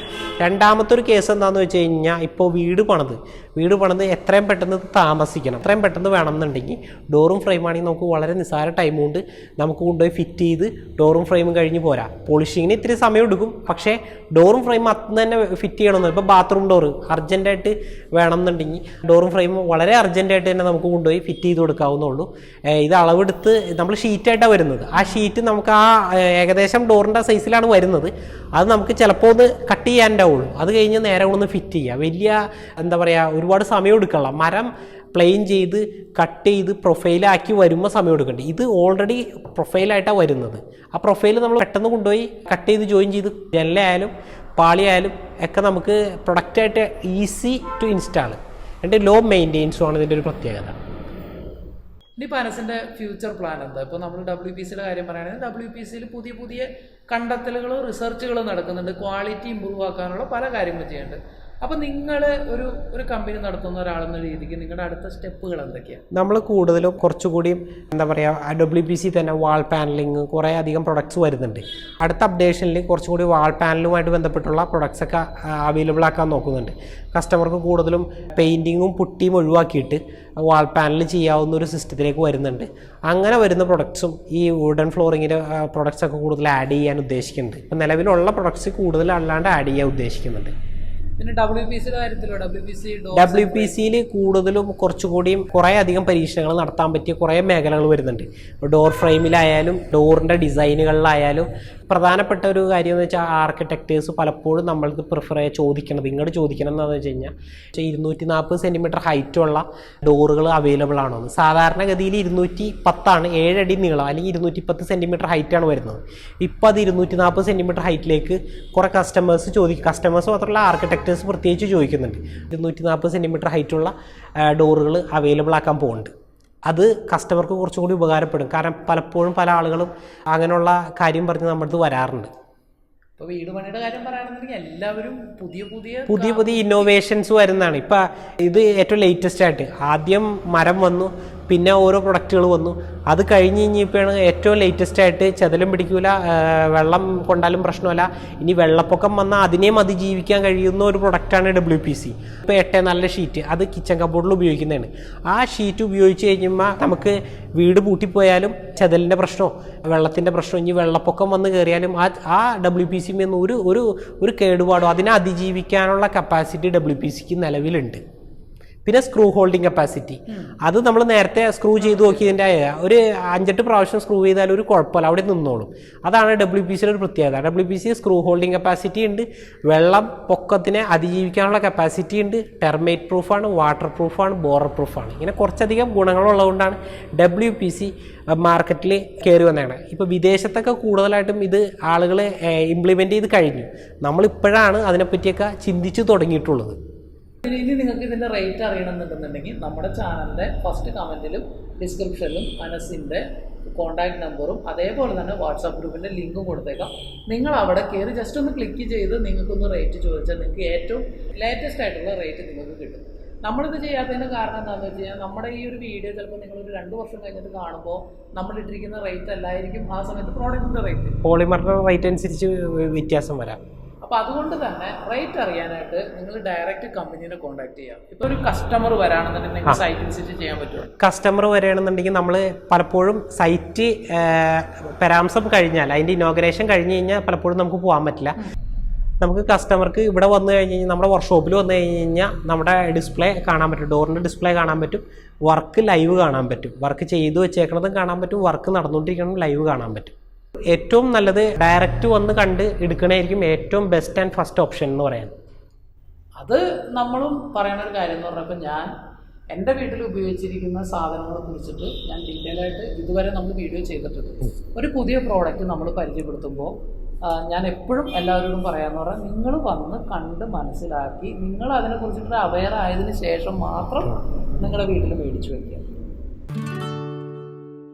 രണ്ടാമത്തെ ഒരു കേസ് എന്താണെന്ന് വെച്ച് കഴിഞ്ഞാൽ ഇപ്പോൾ വീട് പണിത്. വീട് പണിത് എത്രയും പെട്ടെന്ന് താമസിക്കണം. എത്രയും പെട്ടെന്ന് വേണമെന്നുണ്ടെങ്കിൽ ഡോറും ഫ്രെയിം ആണെങ്കിൽ നമുക്ക് വളരെ നിസ്സാര ടൈം കൊണ്ട് നമുക്ക് കൊണ്ടുപോയി ഫിറ്റ് ചെയ്ത് ഡോറും ഫ്രെയിമും കഴിഞ്ഞ് പോരാ. പോളിഷിങ്ങിന് ഇത്തിരി സമയം എടുക്കും. പക്ഷേ ഡോറും ഫ്രെയിം അന്ന് തന്നെ ഫിറ്റ് ചെയ്യണമെന്ന് ഇപ്പോൾ ബാത്റൂം ഡോറ് അർജന്റായിട്ട് വേണമെന്നുണ്ടെങ്കിൽ ഡോറും ഫ്രെയിമും വളരെ അർജന്റായിട്ട് തന്നെ നമുക്ക് കൊണ്ടുപോയി ഫിറ്റ് ചെയ്ത് കൊടുക്കാവുന്നുള്ളൂ ഇത് അളവെടുത്ത് നമ്മൾ ഷീറ്റായിട്ടാണ് വരുന്നത്. ആ ഷീറ്റ് നമുക്ക് ആ ഏകദേശം ഡോറിന്റെ സൈസിലാണ് വരുന്നത്. അത് നമുക്ക് ചിലപ്പോൾ ഒന്ന് കട്ട് ചെയ്യാനുണ്ടാവുള്ളൂ അത് കഴിഞ്ഞ് നേരെ ഒന്ന് ഫിറ്റ് ചെയ്യുക വലിയ എന്താ പറയുക ഒരുപാട് സമയം എടുക്കണം മരം പ്ലെയിൻ ചെയ്ത് കട്ട് ചെയ്ത് പ്രൊഫൈലാക്കി വരുമ്പോൾ സമയം എടുക്കണ്ട. ഇത് ഓൾറെഡി പ്രൊഫൈലായിട്ടാണ് വരുന്നത്. ആ പ്രൊഫൈൽ നമ്മൾ പെട്ടെന്ന് കൊണ്ടുപോയി കട്ട് ചെയ്ത് ജോയിൻ ചെയ്ത് ജെല്ലായാലും പാളിയായാലും ഒക്കെ നമുക്ക് പ്രൊഡക്റ്റായിട്ട് ഈസി ടു ഇൻസ്റ്റാൾ എന്റെ ലോ മെയിന്റെയിൻസും ആണ് ഇതിന്റെ ഒരു പ്രത്യേകത. ഇനിയിപ്പോൾ പാനസിന്റെ ഫ്യൂച്ചർ പ്ലാൻ എന്താ? ഇപ്പോൾ നമ്മൾ ഡബ്ല്യു പി സിയുടെ കാര്യം പറയുകയാണെങ്കിൽ ഡബ്ല്യു പി സിയിൽ പുതിയ പുതിയ കണ്ടെത്തലുകൾ റിസർച്ചുകൾ നടക്കുന്നുണ്ട്. ക്വാളിറ്റി ഇമ്പ്രൂവ് ആക്കാനുള്ള പല കാര്യങ്ങളും ചെയ്യുന്നുണ്ട്. അപ്പോൾ നിങ്ങൾ ഒരു ഒരു കമ്പനി നടത്തുന്ന ഒരാളെന്ന രീതിക്ക് നിങ്ങളുടെ അടുത്ത സ്റ്റെപ്പുകൾ എന്തൊക്കെയാണ് നമ്മൾ കൂടുതലും കുറച്ചുകൂടി എന്താ പറയുക ഡബ്ല്യു പി സി തന്നെ വാൾ പാനലിങ് കുറേ അധികം പ്രൊഡക്ട്സ് വരുന്നുണ്ട്. അടുത്ത അപ്ഡേഷനിൽ കുറച്ചുകൂടി വാൾ പാനലുമായിട്ട് ബന്ധപ്പെട്ടുള്ള പ്രൊഡക്ട്സ് ഒക്കെ അവൈലബിൾ ആക്കാൻ നോക്കുന്നുണ്ട്. കസ്റ്റമർക്ക് കൂടുതലും പെയിന്റിങ്ങും പുട്ടിയും ഒഴിവാക്കിയിട്ട് വാൾ പാനൽ ചെയ്യാവുന്ന ഒരു സിസ്റ്റത്തിലേക്ക് വരുന്നുണ്ട്. അങ്ങനെ വരുന്ന പ്രൊഡക്ട്സും ഈ വുഡൻ ഫ്ലോറിങ്ങിന്റെ പ്രൊഡക്ട്സ് ഒക്കെ കൂടുതൽ ആഡ് ചെയ്യാൻ ഉദ്ദേശിക്കുന്നുണ്ട്. നിലവിലുള്ള പ്രൊഡക്ട്സ് കൂടുതൽ അല്ലാണ്ട് ആഡ് ചെയ്യാൻ ഉദ്ദേശിക്കുന്നുണ്ട്. ഡബ്ല്യു പി സിയിൽ കൂടുതലും കുറച്ചുകൂടിയും കുറേ അധികം പരീക്ഷണങ്ങൾ നടത്താൻ പറ്റിയ കുറേ മേഖലകൾ വരുന്നുണ്ട്. ഡോർ ഫ്രെയിമിലായാലും ഡോറിന്റെ ഡിസൈനുകളിലായാലും പ്രധാനപ്പെട്ട ഒരു കാര്യം എന്ന് വെച്ചാൽ ആർക്കിടെക്റ്റേഴ്സ് പലപ്പോഴും നമ്മൾക്ക് പ്രിഫർ ചോദിക്കണത്. ഇങ്ങോട്ട് ചോദിക്കണം എന്താണെന്ന് വെച്ച് കഴിഞ്ഞാൽ ഇരുന്നൂറ്റി നാൽപ്പത് സെന്റിമീറ്റർ ഹൈറ്റുള്ള ഡോറുകൾ അവൈലബിൾ ആണോ എന്ന്. സാധാരണഗതിയിൽ ഇരുന്നൂറ്റി പത്താണ് ഏഴടി നീളം അല്ലെങ്കിൽ ഇരുന്നൂറ്റി പത്ത് സെന്റിമീറ്റർ ഹൈറ്റാണ് വരുന്നത്. ഇപ്പോൾ അത് ഇരുന്നൂറ്റി നാൽപ്പത് സെന്റിമീറ്റർ ഹൈറ്റിലേക്ക് കുറേ കസ്റ്റമേഴ്സ് ചോദിക്കും. കസ്റ്റമേഴ്സ് മാത്രമല്ല ആർക്കിടെക്റ്റേഴ്സ് പ്രത്യേകിച്ച് ചോദിക്കുന്നുണ്ട്. ഇരുന്നൂറ്റി നാൽപ്പത് സെന്റിമീറ്റർ ഹൈറ്റുള്ള ഡോറുകൾ അവൈലബിൾ ആക്കാൻ പോകുന്നുണ്ട് അത് കസ്റ്റമർക്ക് കുറച്ചുകൂടി ഉപകാരപ്പെടും. കാരണം പലപ്പോഴും പല ആളുകളും അങ്ങനെയുള്ള കാര്യം പറഞ്ഞ് നമ്മുടെ അടുത്ത് വരാറുണ്ട്. ഇപ്പോൾ വീട് പണിയുടെ കാര്യം പറയുകയാണെന്നുണ്ടെങ്കിൽ എല്ലാവരും പുതിയ പുതിയ പുതിയ പുതിയ ഇന്നോവേഷൻസ് വരുന്നതാണ്. ഇപ്പം ഇത് ഏറ്റവും ലേറ്റസ്റ്റ് ആയിട്ട്. ആദ്യം മരം വന്നു പിന്നെ ഓരോ പ്രൊഡക്റ്റുകൾ വന്നു. അത് കഴിഞ്ഞ് കഴിഞ്ഞപ്പോഴാണ് ഏറ്റവും ലേറ്റസ്റ്റ് ആയിട്ട് ചെതലും പിടിക്കൂല വെള്ളം കൊണ്ടാലും പ്രശ്നമല്ല. ഇനി വെള്ളപ്പൊക്കം വന്നാൽ അതിനെയും അതിജീവിക്കാൻ കഴിയുന്ന ഒരു പ്രൊഡക്റ്റാണ് ഡബ്ല്യു പി സി ഇപ്പോൾ എട്ട് നല്ല ഷീറ്റ് അത് കിച്ചൺ കബോർഡിൽ ഉപയോഗിക്കുന്നതാണ്. ആ ഷീറ്റ് ഉപയോഗിച്ച് കഴിയുമ്പോൾ നമുക്ക് വീട് പൂട്ടിപ്പോയാലും ചെതലിന്റെ പ്രശ്നമോ വെള്ളത്തിന്റെ പ്രശ്നമോ ഇനി വെള്ളപ്പൊക്കം വന്ന് കയറിയാലും ആ ആ ഡബ്ല്യു പി സി ഒരു ഒരു ഒരു കേടുപാടോ അതിനെ അതിജീവിക്കാനുള്ള കപ്പാസിറ്റി ഡബ്ല്യു പി സിക്ക് നിലവിലുണ്ട്. പിന്നെ സ്ക്രൂ ഹോൾഡിംഗ് കപ്പാസിറ്റി അത് നമ്മൾ നേരത്തെ സ്ക്രൂ ചെയ്ത് നോക്കിയതിന്റെ ഒരു അഞ്ചെട്ട് പ്രാവശ്യം സ്ക്രൂ ചെയ്താൽ ഒരു കുഴപ്പമില്ല അവിടെ നിന്നോളും. അതാണ് ഡബ്ല്യു പി സിയുടെ ഒരു പ്രത്യേകത. W P C screw holding capacity ഉണ്ട് വെള്ളം പൊക്കത്തിനെ അതിജീവിക്കാനുള്ള കപ്പാസിറ്റി ഉണ്ട് ടെർമേറ്റ് പ്രൂഫാണ് വാട്ടർ പ്രൂഫാണ് ബോറർ പ്രൂഫാണ് ഇങ്ങനെ കുറച്ചധികം ഗുണങ്ങളുള്ളതുകൊണ്ടാണ് ഡബ്ല്യു പി സി മാർക്കറ്റിൽ കയറി വന്നതാണ് ഇപ്പോൾ വിദേശത്തൊക്കെ കൂടുതലായിട്ടും ഇത് ആളുകൾ ഇംപ്ലിമെന്റ് ചെയ്ത് കഴിഞ്ഞു. നമ്മളിപ്പോഴാണ് അതിനെപ്പറ്റിയൊക്കെ ചിന്തിച്ചു തുടങ്ങിയിട്ടുള്ളത്. ഇനി നിങ്ങൾക്ക് ഇതിന്റെ റേറ്റ് അറിയണമെന്നുണ്ടെന്നുണ്ടെങ്കിൽ നമ്മുടെ ചാനലിന്റെ ഫസ്റ്റ് കമന്റിലും ഡിസ്ക്രിപ്ഷനിലും അനസിന്റെ കോൺടാക്ട് നമ്പറും അതേപോലെ തന്നെ വാട്സാപ്പ് ഗ്രൂപ്പിന്റെ ലിങ്കും കൊടുത്തേക്കാം. നിങ്ങൾ അവിടെ കയറി ജസ്റ്റ് ഒന്ന് ക്ലിക്ക് ചെയ്ത് നിങ്ങൾക്കൊന്ന് റേറ്റ് ചോദിച്ചാൽ നിങ്ങൾക്ക് ഏറ്റവും ലേറ്റസ്റ്റ് ആയിട്ടുള്ള റേറ്റ് നിങ്ങൾക്ക് കിട്ടും. നമ്മളിത് ചെയ്യാത്തതിന് കാരണം എന്താണെന്ന് വെച്ച് കഴിഞ്ഞാൽ നമ്മുടെ ഈ ഒരു വീഡിയോ ചിലപ്പോൾ നിങ്ങൾ ഒരു രണ്ട് വർഷം കഴിഞ്ഞിട്ട് കാണുമ്പോൾ നമ്മൾ ഇട്ടിരിക്കുന്ന റേറ്റ് അല്ലായിരിക്കും ആ സമയത്ത് പ്രോഡക്റ്റിന്റെ റേറ്റ് പോളിമറിന്റെ റേറ്റ് അനുസരിച്ച് വ്യത്യാസം വരാം. അപ്പോൾ അതുകൊണ്ട് തന്നെ റേറ്റ് അറിയാനായിട്ട് നിങ്ങൾ ഡയറക്റ്റ് കമ്പനീനെ കോൺടാക്ട് ചെയ്യാം. ഇപ്പോൾ ഒരു കസ്റ്റമർ വരാണെന്നുണ്ടെങ്കിൽ സൈറ്റ് വിസിറ്റ് ചെയ്യാൻ പറ്റുമോ? കസ്റ്റമർ വരികയാണെന്നുണ്ടെങ്കിൽ നമ്മൾ പലപ്പോഴും സൈറ്റ് പരാമർശം കഴിഞ്ഞാൽ അതിന്റെ ഇനോഗ്രേഷൻ കഴിഞ്ഞ് കഴിഞ്ഞാൽ പലപ്പോഴും നമുക്ക് പോകാൻ പറ്റില്ല. നമുക്ക് കസ്റ്റമർക്ക് ഇവിടെ വന്നു കഴിഞ്ഞ് കഴിഞ്ഞാൽ നമ്മുടെ വർക്ക്ഷോപ്പിൽ വന്നു കഴിഞ്ഞ് കഴിഞ്ഞാൽ നമ്മുടെ ഡിസ്പ്ലേ കാണാൻ പറ്റും ഡോറിന്റെ ഡിസ്പ്ലേ കാണാൻ പറ്റും വർക്ക് ലൈവ് കാണാൻ പറ്റും. വർക്ക് ചെയ്തു വെച്ചേക്കണതും കാണാൻ പറ്റും വർക്ക് നടന്നുകൊണ്ടിരിക്കണതും ലൈവ് കാണാൻ പറ്റും. ഏറ്റവും നല്ലത് ഡയറക്റ്റ് വന്ന് കണ്ട് എടുക്കണമായിരിക്കും ഏറ്റവും ബെസ്റ്റ് ആൻഡ് ഫസ്റ്റ് ഓപ്ഷൻ എന്ന് പറയാൻ. അത് നമ്മളും പറയുന്ന ഒരു കാര്യം എന്ന് പറഞ്ഞപ്പോൾ ഞാൻ എന്റെ വീട്ടിൽ ഉപയോഗിച്ചിരിക്കുന്ന സാധനങ്ങളെ കുറിച്ചിട്ട് ഞാൻ ഡീറ്റെയിൽ ആയിട്ട് ഇതുവരെ നമ്മൾ വീഡിയോ ചെയ്തിട്ടുണ്ട് ഒരു പുതിയ പ്രോഡക്റ്റ് നമ്മൾ പരിചയപ്പെടുത്തുമ്പോൾ ഞാൻ എപ്പോഴും എല്ലാവരോടും പറയാന്ന് പറഞ്ഞാൽ നിങ്ങൾ വന്ന് കണ്ട് മനസ്സിലാക്കി നിങ്ങൾ അതിനെക്കുറിച്ചിട്ട് അവെയർ ആയതിനു ശേഷം മാത്രം നിങ്ങളുടെ വീട്ടിൽ മേടിച്ചു വയ്ക്കുക